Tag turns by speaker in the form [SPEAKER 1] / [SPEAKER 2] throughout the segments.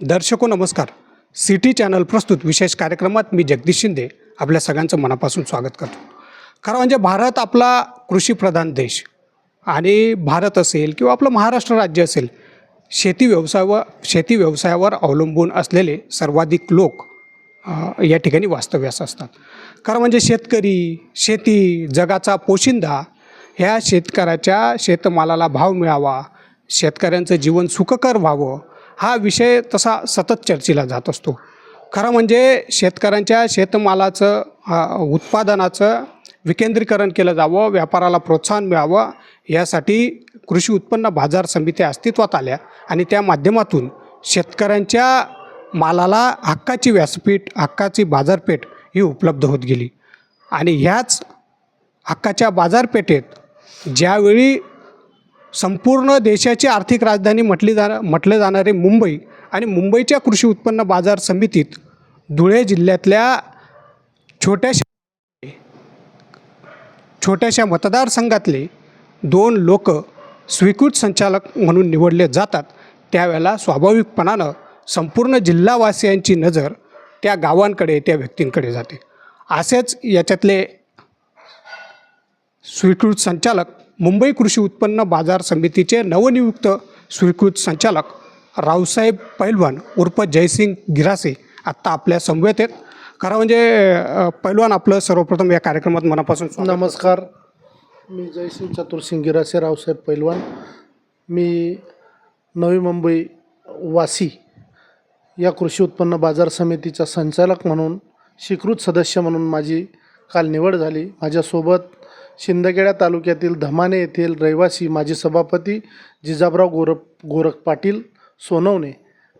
[SPEAKER 1] दर्शको नमस्कार. City channel प्रस्तुत विशेष कार्यक्रमात मी जगदीश शिंदे आपल्या सगळ्यांचं मनापासून स्वागत करतो. खरं म्हणजे भारत आपला कृषीप्रधान देश आणि भारत असेल किंवा आपलं महाराष्ट्र राज्य असेल शेती व्यवसायावर शेती व्यवसायावर अवलंबून असलेले सर्वाधिक लोक या ठिकाणी वास्तव्यास असतात. खरं म्हणजे शेतकरी शेती जगाचा पोशिंदा ह्या शेतकऱ्याच्या शेतमालाला भाव मिळावा शेतकऱ्यांचं जीवन सुखकर व्हावं हा विषय तसा सतत चर्चेला जात असतो. खरं म्हणजे शेतकऱ्यांच्या शेतमालाचं उत्पादनाचं विकेंद्रीकरण केलं जावं व्यापाराला प्रोत्साहन मिळावं यासाठी कृषी उत्पन्न बाजार समित्या अस्तित्वात आल्या आणि त्या माध्यमातून शेतकऱ्यांच्या मालाला हक्काची व्यासपीठ हक्काची बाजारपेठ ही उपलब्ध होत गेली. आणि ह्याच हक्काच्या बाजारपेठेत ज्यावेळी संपूर्ण देशाची आर्थिक राजधानी म्हटली जाणार म्हटले जाणारे मुंबई आणि मुंबईच्या कृषी उत्पन्न बाजार समितीत धुळे जिल्ह्यातल्या छोट्याशा छोट्याशा मतदारसंघातले दोन लोक स्वीकृत संचालक म्हणून निवडले जातात. त्यावेळेला स्वाभाविकपणानं संपूर्ण जिल्हावासियांची नजर त्या गावांकडे त्या व्यक्तींकडे जाते. असेच याच्यातले स्वीकृत संचालक मुंबई कृषी उत्पन्न बाजार समितीचे नवनियुक्त स्वीकृत संचालक रावसाहेब पैलवान उर्फ जयसिंग गिरासे आत्ता आपल्या समवेत आहेत. खरं म्हणजे पैलवान आपलं सर्वप्रथम या कार्यक्रमात मनापासून
[SPEAKER 2] नमस्कार. मी जयसिंग चतुरसिंग गिरासे रावसाहेब पैलवान. मी नवी मुंबई वासी या कृषी उत्पन्न बाजार समितीचा संचालक म्हणून स्वीकृत सदस्य म्हणून माझी काल निवड झाली. माझ्यासोबत शिंदखेडा तालुक्यातील धमाने येथील रहिवासी माजी सभापती जिजाबराव गोरख गोरख पाटील सोनवणे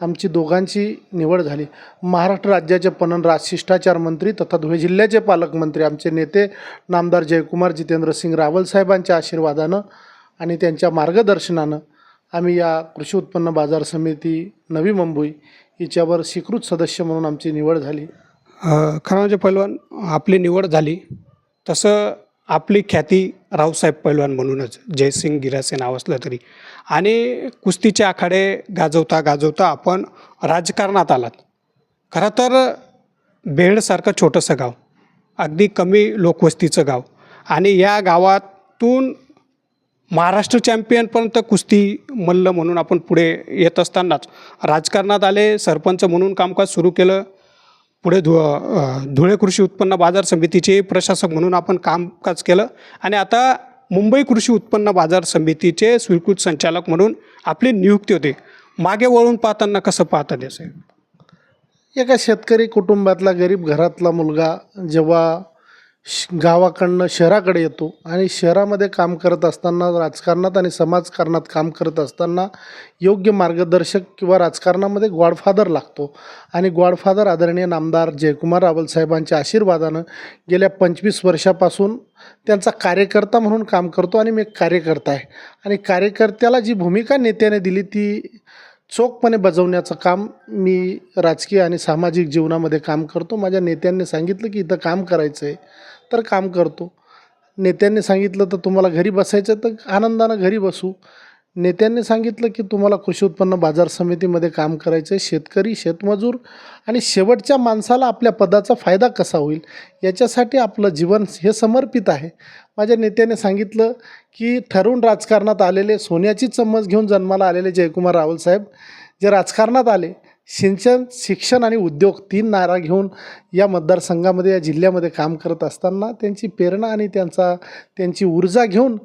[SPEAKER 2] आमची दोघांची निवड झाली. महाराष्ट्र राज्याचे पणन राज शिष्टाचार मंत्री तथा धुळे जिल्ह्याचे पालकमंत्री आमचे नेते नामदार जयकुमार जितेंद्र सिंग रावल साहेबांच्या आशीर्वादानं आणि त्यांच्या मार्गदर्शनानं आम्ही या कृषी उत्पन्न बाजार समिती नवी मुंबई हिच्यावर स्वीकृत सदस्य म्हणून आमची निवड झाली.
[SPEAKER 1] खरं म्हणजे पैलवान आपली निवड झाली. तसं आपली ख्याती रावसाहेब पैलवान म्हणूनच जयसिंग गिरासे नाव असलं तरी. आणि कुस्तीचे आखाडे गाजवता गाजवता आपण राजकारणात आलात. खरं तर बेडसारखं छोटंसं गाव अगदी कमी लोकवस्तीचं गाव आणि या गावातून महाराष्ट्र चॅम्पियनपर्यंत कुस्ती मल्ल म्हणून आपण पुढे येत असतानाच राजकारणात आले सरपंच म्हणून कामकाज सुरू केलं पुढे धु धुळे कृषी उत्पन्न बाजार समितीचे प्रशासक म्हणून आपण कामकाज केलं. आणि आता मुंबई कृषी उत्पन्न बाजार समितीचे स्वीकृत संचालक म्हणून आपली नियुक्ती होते. मागे वळून पाहताना कसं पाहता ते साहेब?
[SPEAKER 2] एका शेतकरी कुटुंबातला गरीब घरातला मुलगा जेव्हा श गावाकडनं शहराकडे येतो आणि शहरामध्ये काम करत असताना राजकारणात आणि समाजकारणात काम करत असताना योग्य मार्गदर्शक किंवा राजकारणामध्ये गॉडफादर लागतो. आणि गॉडफादर आदरणीय नामदार जयकुमार रावल साहेबांच्या आशीर्वादानं गेल्या पंचवीस वर्षापासून त्यांचा कार्यकर्ता म्हणून काम करतो आणि मी एक कार्यकर्ता आहे. आणि कार्यकर्त्याला जी भूमिका नेत्याने दिली ती चोखपणे बजावण्याचं काम मी राजकीय आणि सामाजिक जीवनामध्ये काम करतो. माझ्या नेत्यांनी सांगितलं की इथं काम करायचं आहे तर काम करतो. नेत्यांनी सांगितलं तर तुम्हाला घरी बसायचं तर आनंदानं घरी बसू. नेत्यांनी सांगितलं की तुम्हाला कृषी उत्पन्न बाजार समितीमध्ये काम करायचं आहे शेतकरी शेतमजूर आणि शेवटच्या माणसाला आपल्या पदाचा फायदा कसा होईल? याच्यासाठी आपलं जीवन हे समर्पित आहे. माझ्या नेत्याने सांगितलं की ठरवून राजकारणात आलेले सोन्याची चम्मच घेऊन जन्माला आलेले जयकुमार रावल साहेब जे राजकारणात आले सिंचन शिक्षण आणि उद्योग तीन नारा घेऊन या मतदारसंघामध्ये या जिल्ह्यामध्ये काम करत असताना त्यांची प्रेरणा आणि त्यांचा त्यांची ऊर्जा घेऊन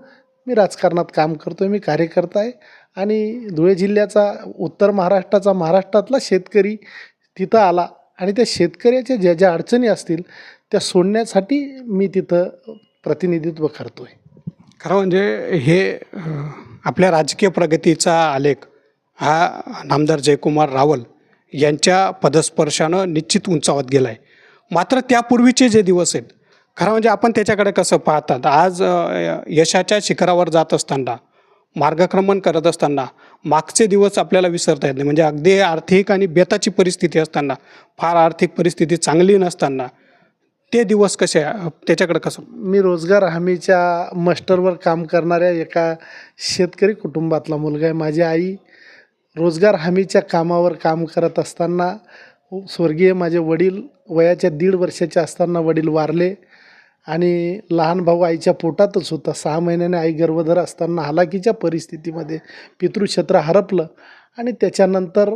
[SPEAKER 2] मी राजकारणात काम करतो आहे मी कार्यकर्ता आहे. आणि धुळे जिल्ह्याचा उत्तर महाराष्ट्राचा महाराष्ट्रातला शेतकरी तिथं आला आणि त्या शेतकऱ्याच्या ज्या ज्या अडचणी असतील त्या सोडण्यासाठी मी तिथं प्रतिनिधित्व करतो आहे
[SPEAKER 1] खरं म्हणजे हे आपल्या राजकीय प्रगतीचा आलेख हा नामदार जयकुमार रावल यांच्या पदस्पर्शानं निश्चित उंचावत गेला आहे मात्र त्यापूर्वीचे जे दिवस आहेत खरं म्हणजे आपण त्याच्याकडे कसं पाहतात? आज यशाच्या शिखरावर जात असताना मार्गक्रमण करत असताना मागचे दिवस आपल्याला विसरता येत नाही. म्हणजे अगदी आर्थिक आणि बेताची परिस्थिती असताना फार आर्थिक परिस्थिती चांगली नसताना ते दिवस कसे त्याच्याकडे कसं?
[SPEAKER 2] मी रोजगार हमीच्या मस्टरवर काम करणाऱ्या एका शेतकरी कुटुंबातला मुलगा आहे. माझी आई रोजगार हमीच्या कामावर काम करत असताना स्वर्गीय माझे वडील वयाच्या दीड वर्षाचे असताना वडील वारले आणि लहान भाऊ आईच्या पोटातच होता. सहा महिन्याने आई गर्भधर असताना हालाकीच्या परिस्थितीमध्ये पितृक्षेत्र हरपलं आणि त्याच्यानंतर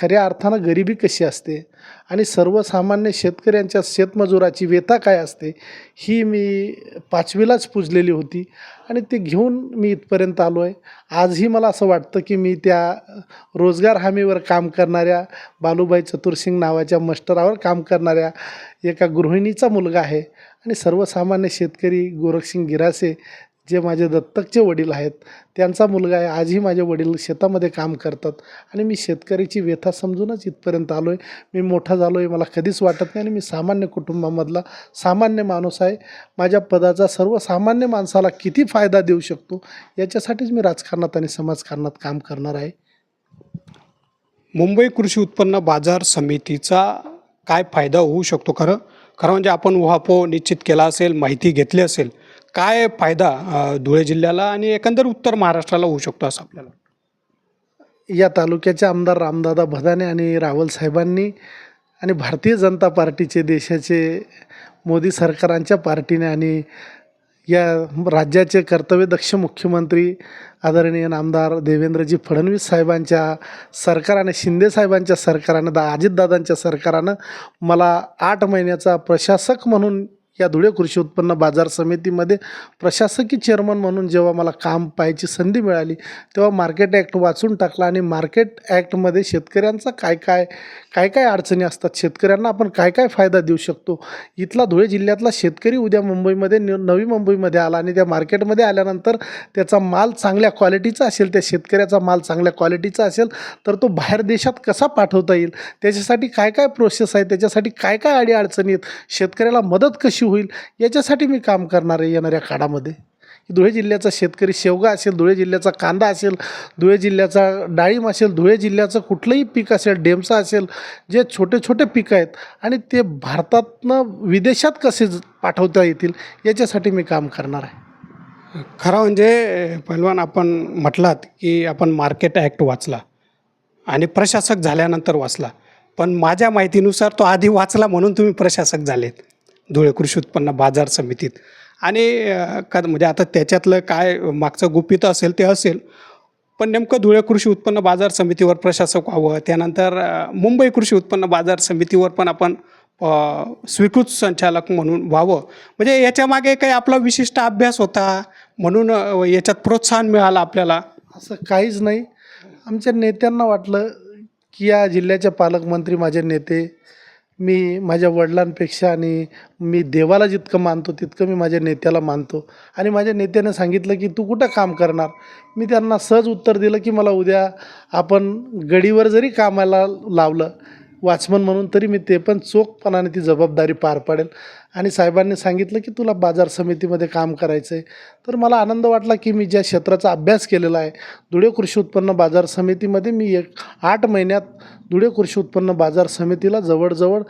[SPEAKER 2] खऱ्या अर्थानं गरिबी कशी असते? आणि सर्वसामान्य शेतकऱ्यांच्या शेतमजुराची व्यथा काय असते? ही मी पाचवीलाच पुजलेली होती आणि ते घेऊन मी इथपर्यंत आलो आहे आजही मला असं वाटतं की मी त्या रोजगार हमीवर काम करणाऱ्या बालूबाई चतुरसिंग नावाच्या मस्टरावर काम करणाऱ्या एका गृहिणीचा मुलगा आहे. आणि सर्वसामान्य शेतकरी गोरखसिंग गिरासे जे माझे दत्तकचे वडील आहेत त्यांचा मुलगा आहे आजही माझे वडील शेतामध्ये काम करतात आणि मी शेतकरीची व्यथा समजूनच इथपर्यंत आलो आहे मी मोठा झालो आहे मला कधीच वाटत नाही आणि मी सामान्य कुटुंबामधला सामान्य माणूस आहे. माझ्या पदाचा सर्वसामान्य माणसाला किती फायदा देऊ शकतो याच्यासाठीच मी राजकारणात आणि समाजकारणात काम करणार आहे.
[SPEAKER 1] मुंबई कृषी उत्पन्न बाजार समितीचा काय फायदा होऊ शकतो खरं? खरं म्हणजे आपण उहापोह निश्चित केला असेल माहिती घेतली असेल. काय फायदा धुळे जिल्ह्याला आणि एकंदर उत्तर महाराष्ट्राला होऊ शकतो असं आपल्याला
[SPEAKER 2] या तालुक्याचे आमदार रामदादा भदाने आणि रावल साहेबांनी आणि भारतीय जनता पार्टीचे देशाचे मोदी सरकारांच्या पार्टीने आणि या राज्याचे कर्तव्यदक्ष मुख्यमंत्री आदरणीय आमदार देवेंद्रजी फडणवीस साहेबांच्या सरकाराने शिंदे साहेबांच्या सरकारानं दा अजितदादांच्या सरकारानं मला आठ महिन्याचा प्रशासक म्हणून या धुळे कृषी उत्पन्न बाजार समितीमध्ये प्रशासकी चेअरमन म्हणून जेव्हा मला काम पाहायची संधी मिळाली तेव्हा मार्केट ॲक्ट वाचून टाकला आणि मार्केट ॲक्टमध्ये शेतकऱ्यांचा काय काय काय काय अडचणी असतात शेतकऱ्यांना आपण काय काय फायदा देऊ शकतो? इथला धुळे जिल्ह्यातला शेतकरी उद्या मुंबईमध्ये नवी मुंबईमध्ये आला आणि त्या मार्केटमध्ये आल्यानंतर त्याचा माल चांगल्या क्वालिटीचा असेल त्या शेतकऱ्याचा माल चांगल्या क्वालिटीचा असेल तर तो बाहेर देशात कसा पाठवता येईल? त्याच्यासाठी काय काय प्रोसेस आहे? त्याच्यासाठी काय काय अडी अडचणी आहेत? शेतकऱ्याला मदत कशी होईल? याच्यासाठी मी काम करणार आहे येणाऱ्या काळामध्ये. धुळे जिल्ह्याचा शेतकरी शेवगा असेल धुळे जिल्ह्याचा कांदा असेल धुळे जिल्ह्याचा डाळिंब असेल धुळे जिल्ह्याचं कुठलंही पीक असेल डेमसा असेल जे छोटे छोटे पिकं आहेत आणि ते भारतातनं विदेशात कसे ज- पाठवता येतील याच्यासाठी मी काम करणार आहे.
[SPEAKER 1] खरं म्हणजे पहिलवान आपण म्हटलात की आपण मार्केट ॲक्ट वाचला आणि प्रशासक झाल्यानंतर वाचला. पण माझ्या माहितीनुसार तो आधी वाचला म्हणून तुम्ही प्रशासक झालेत. धुळे कृषी उत्पन्न बाजार समितीत. आणि का म्हणजे आता त्याच्यातलं काय मागचं गुपित असेल ते असेल पण नेमकं धुळे कृषी उत्पन्न बाजार समितीवर प्रशासक व्हावं त्यानंतर मुंबई कृषी उत्पन्न बाजार समितीवर पण आपण स्वीकृत संचालक म्हणून व्हावं. म्हणजे याच्यामागे काही आपला विशिष्ट अभ्यास होता म्हणून याच्यात प्रोत्साहन मिळालं आपल्याला?
[SPEAKER 2] असं काहीच नाही. आमच्या नेत्यांना वाटलं की या जिल्ह्याचे पालकमंत्री माझे नेते मी माझ्या वडिलांपेक्षा आणि मी देवाला जितकं मानतो तितकं मी माझ्या नेत्याला मानतो. आणि माझ्या नेत्याने सांगितलं की तू कुठं काम करणार? मी त्यांना सहज उत्तर दिलं की मला उद्या आपण गडीवर जरी कामाला लावलं वॉचमन म्हणून तरी मी ते पण चोखपणाने ती जबाबदारी पार पाडेल. आणि साहेबांनी सांगितलं की तुला बाजार समितीमध्ये काम करायचं आहे तर मला आनंद वाटला की मी ज्या क्षेत्राचा अभ्यास केलेला आहे धुळे कृषी उत्पन्न बाजार समितीमध्ये मी एक आठ महिन्यात धुळे कृषी उत्पन्न बाजार समितीला जवळजवळ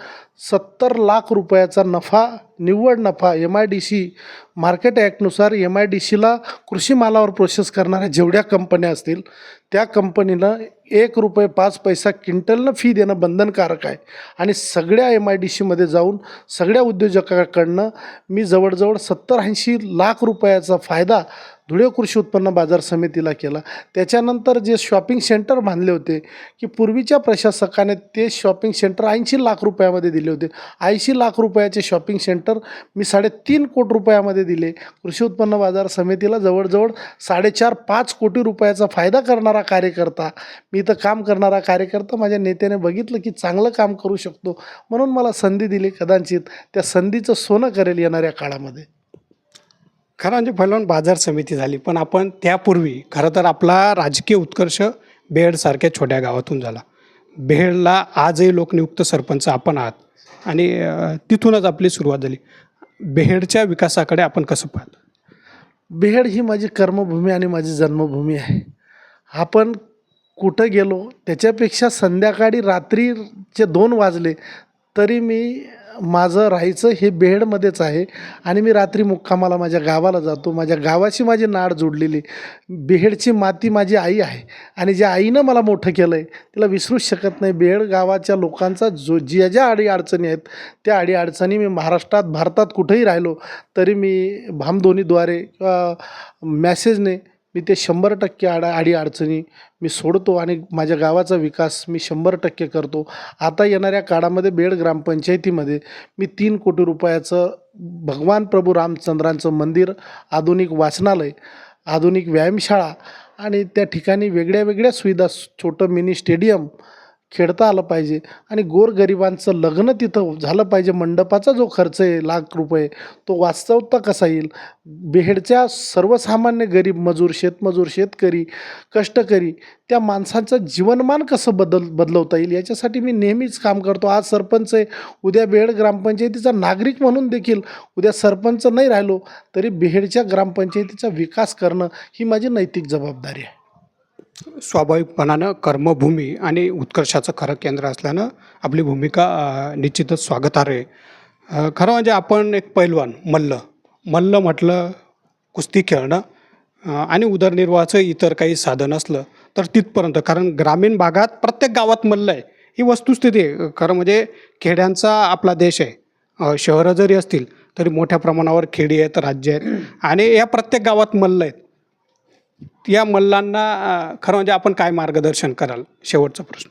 [SPEAKER 2] सत्तर लाख रुपयाचा नफा निव्वळ नफा M I D C market ॲक्टनुसार M I D सीला कृषी मालावर प्रोसेस करणाऱ्या जेवढ्या कंपन्या असतील त्या कंपनीनं एक रुपये पाच पैसा क्विंटलनं फी देणं बंधनकारक आहे. आणि सगळ्या एम आय डी सीमध्ये जाऊन सगळ्या उद्योजक उद्योजकाकडनं मी जवळजवळ सत्तर ऐंशी लाख रुपयाचा फायदा धुळे कृषी उत्पन्न बाजार समितीला केला. त्याच्यानंतर जे शॉपिंग सेंटर बांधले होते की पूर्वीच्या प्रशासकाने ते शॉपिंग सेंटर ऐंशी लाख रुपयामध्ये दिले होते. ऐंशी लाख रुपयाचे शॉपिंग सेंटर मी साडेतीन कोटी रुपयामध्ये दिले. कृषी उत्पन्न बाजार समितीला जवळजवळ साडेचार पाच कोटी रुपयाचा फायदा करणारा कार्यकर्ता मी इथं काम करणारा कार्यकर्ता माझ्या नेत्याने बघितलं की चांगलं काम करू शकतो म्हणून मला संधी दिली कदाचित त्या संधीचं सोनं करेल येणाऱ्या काळामध्ये.
[SPEAKER 1] खरं म्हणजे पहिलवान बाजार समिती झाली पण आपण त्यापूर्वी खरं तर आपला राजकीय उत्कर्ष बेहडसारख्या छोट्या गावातून झाला. बेहडला आजही लोकनियुक्त सरपंच आपण आहात आणि तिथूनच आपली सुरुवात झाली. बेहडच्या विकासाकडे आपण कसं पाहतो?
[SPEAKER 2] बेहड ही माझी कर्मभूमी आणि माझी जन्मभूमी आहे. आपण कुठं गेलो त्याच्यापेक्षा संध्याकाळी रात्रीचे दोन वाजले तरी मी माझं राहायचं हे बेहेडमध्येच आहे. आणि मी रात्री मुक्कामाला माझ्या गावाला जातो. माझ्या गावाशी माझी नाड जोडलेली. बेहेडची माती माझी आई आहे. आणि ज्या आईनं मला मोठं केलं आहे तिला विसरूच शकत नाही. बेहेड गावाच्या लोकांचा जो ज्या ज्या अडीअडचणी आहेत त्या अडीअडचणी मी महाराष्ट्रात भारतात कुठेही राहिलो तरी मी भामधोनीद्वारे किंवा मॅसेजने मी ते शंभर टक्के आडा आडी अडचणी मी सोडतो आणि माझ्या गावाचा विकास मी शंभर टक्के करतो. आता येणाऱ्या काळामध्ये बेड ग्रामपंचायतीमध्ये मी तीन कोटी रुपयाचं भगवान प्रभू रामचंद्रांचं मंदिर आधुनिक वाचनालय आधुनिक व्यायामशाळा आणि त्या ठिकाणी वेगळ्या वेगळ्या सुविधा छोटं मिनी स्टेडियम खेळता आलं पाहिजे. आणि गोरगरिबांचं लग्न तिथं झालं पाहिजे. मंडपाचा जो खर्च आहे लाख रुपये तो वास्तवता कसा येईल? बेहेडच्या सर्वसामान्य गरीब मजूर शेतमजूर शेतकरी कष्टकरी त्या माणसांचं जीवनमान कसं बदल बदलवता येईल? याच्यासाठी मी नेहमीच काम करतो. आज सरपंच आहे उद्या बेहेड ग्रामपंचायतीचा नागरिक म्हणून देखील उद्या सरपंच नाही राहिलो तरी बेहेडच्या ग्रामपंचायतीचा विकास करणं ही माझी नैतिक जबाबदारी आहे.
[SPEAKER 1] स्वाभाविकपणानं कर्मभूमी आणि उत्कर्षाचं खरं केंद्र असल्यानं आपली भूमिका निश्चितच स्वागतार्ह आहे. खरं म्हणजे आपण एक पैलवान मल्ल. मल्ल म्हटलं कुस्ती खेळणं आणि उदरनिर्वाहाचं इतर काही साधन असलं तर तिथपर्यंत. कारण ग्रामीण भागात प्रत्येक गावात मल्ल आहे. ही वस्तुस्थिती आहे. खरं म्हणजे खेड्यांचा आपला देश आहे. शहरं जरी असतील तरी मोठ्या प्रमाणावर खेडी आहेत राज्य आहेत. आणि या प्रत्येक गावात मल्ल आहेत. या मल्लांना खरं म्हणजे आपण काय मार्गदर्शन कराल? शेवटचा प्रश्न.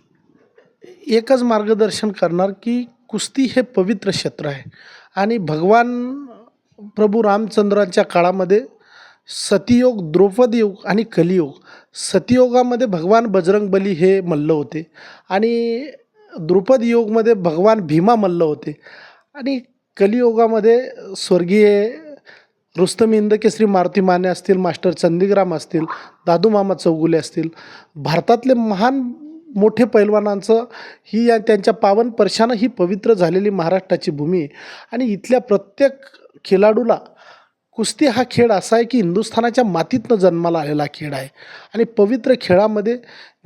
[SPEAKER 2] एकच मार्गदर्शन करणार की कुस्ती हे पवित्र क्षेत्र आहे. आणि भगवान प्रभू रामचंद्रांच्या काळामध्ये सतियोग द्रौपदयोग आणि कलियोग सतियोगामध्ये भगवान बजरंगबली हे मल्ल होते. आणि द्रुपद योगमध्ये भगवान भीमा मल्ल होते. आणि कलियोगामध्ये स्वर्गीय रुस्तम इंदकेसरी मारुती माने असतील मास्टर चंदीग्राम असतील दादू मामा चौगुले असतील भारतातले महान मोठे पैलवानांचं ही या त्यांच्या पावन परशानं ही पवित्र झालेली महाराष्ट्राची भूमी आहे. आणि इथल्या प्रत्येक खेळाडूला कुस्ती हा खेळ असा आहे की हिंदुस्थानाच्या मातीतनं जन्माला आलेला खेळ आहे. आणि पवित्र खेळामध्ये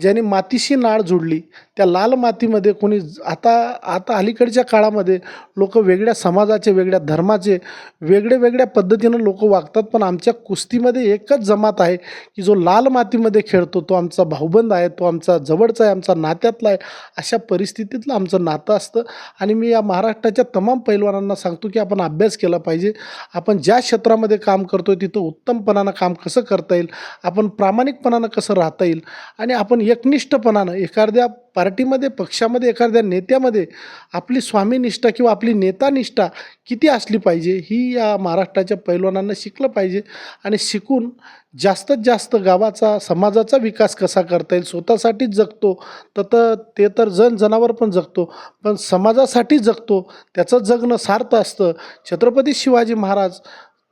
[SPEAKER 2] ज्याने मातीशी नाळ जोडली त्या लाल मातीमध्ये कोणी ज- आता आता अलीकडच्या काळामध्ये लोक वेगळ्या समाजाचे वेगळ्या धर्माचे वेगळे वेगळ्या पद्धतीनं लोक वागतात पण आमच्या कुस्तीमध्ये एकच जमात आहे की जो लाल मातीमध्ये खेळतो तो आमचा भाऊबंद आहे तो आमचा जवळचा आहे आमचा नात्यातला आहे अशा परिस्थितीतलं आमचं नातं असतं. आणि मी या महाराष्ट्राच्या तमाम पैलवानांना सांगतो की आपण अभ्यास केला पाहिजे. आपण ज्या क्षेत्रामध्ये काम करतो आहे तिथं उत्तमपणानं काम कसं करता येईल? आपण प्रामाणिकपणानं कसं राहता येईल? आणि आपण एकनिष्ठपणानं एखाद्या पार्टीमध्ये पक्षामध्ये एखाद्या नेत्यामध्ये आपली स्वामीनिष्ठा किंवा आपली नेतानिष्ठा किती असली पाहिजे ही या महाराष्ट्राच्या पैलवानांना शिकलं पाहिजे आणि शिकून जास्तीत जास्त गावाचा समाजाचा विकास कसा करता येईल स्वतःसाठीच जगतो तर तर ते तर जन जनावर पण जगतो पण समाजासाठी जगतो त्याचं जगणं सार्थ असतं. छत्रपती शिवाजी महाराज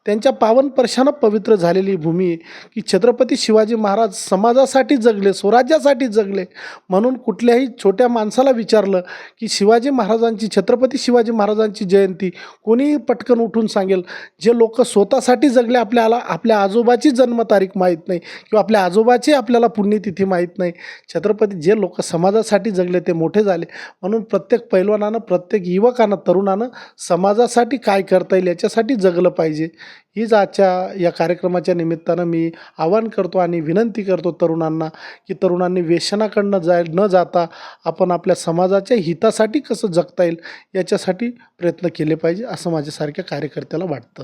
[SPEAKER 2] त्यांच्या पावन परशानं पवित्र झालेली भूमी आहे की छत्रपती शिवाजी महाराज समाजासाठी जगले स्वराज्यासाठी जगले. म्हणून कुठल्याही छोट्या माणसाला विचारलं की शिवाजी महाराजांची छत्रपती शिवाजी महाराजांची जयंती कोणीही पटकन उठून सांगेल जे लोक स्वतःसाठी जगले आपल्याला आपल्या आजोबाची जन्मतारीख माहीत नाही किंवा आपल्या आजोबाची आपल्याला पुण्यतिथी माहीत नाही. छत्रपती जे लोक समाजासाठी जगले ते मोठे झाले. म्हणून प्रत्येक पैलवानानं प्रत्येक युवकानं तरुणानं समाजासाठी काय करता येईल याच्यासाठी जगलं पाहिजे. हीच आजच्या या कार्यक्रमाच्या निमित्तानं मी आवाहन करतो आणि विनंती करतो तरुणांना की तरुणांनी व्यसनाकडनं जाय न जाता आपण आपल्या समाजाच्या हितासाठी कसं जगता येईल याच्यासाठी प्रयत्न केले पाहिजे असं माझ्यासारख्या कार्यकर्त्याला वाटतं.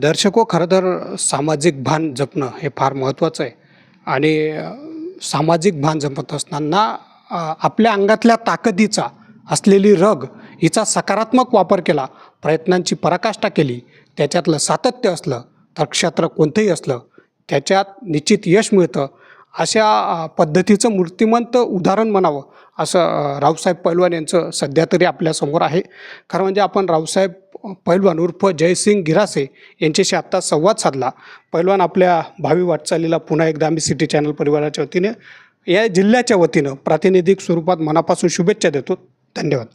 [SPEAKER 1] दर्शको हो, खरं तर सामाजिक भान जपणं हे फार महत्त्वाचं आहे. आणि सामाजिक भान जपत असताना आपल्या अंगातल्या ताकदीचा असलेली रग हिचा सकारात्मक वापर केला प्रयत्नांची पराकाष्ठा केली त्याच्यातलं सातत्य असलं तर क्षेत्र कोणतंही असलं त्याच्यात निश्चित यश मिळतं. अशा पद्धतीचं मूर्तिमंत उदाहरण म्हणावं असं रावसाहेब पैलवान यांचं सध्या तरी आपल्यासमोर आहे. खरं म्हणजे आपण रावसाहेब पैलवान उर्फ जयसिंग गिरासे यांच्याशी आत्ता संवाद साधला. पैलवान आपल्या भावी वाटचालीला पुन्हा एकदा आम्ही सिटी चॅनल परिवाराच्या वतीने या जिल्ह्याच्या वतीनं प्रातिनिधिक स्वरूपात मनापासून शुभेच्छा देतो. धन्यवाद.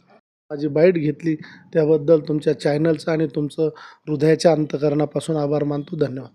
[SPEAKER 2] माझी बाईट घेतली त्याबद्दल तुमच्या चॅनलचं आणि तुमचं हृदयाच्या अंतकरणापासून आभार मानतो. धन्यवाद.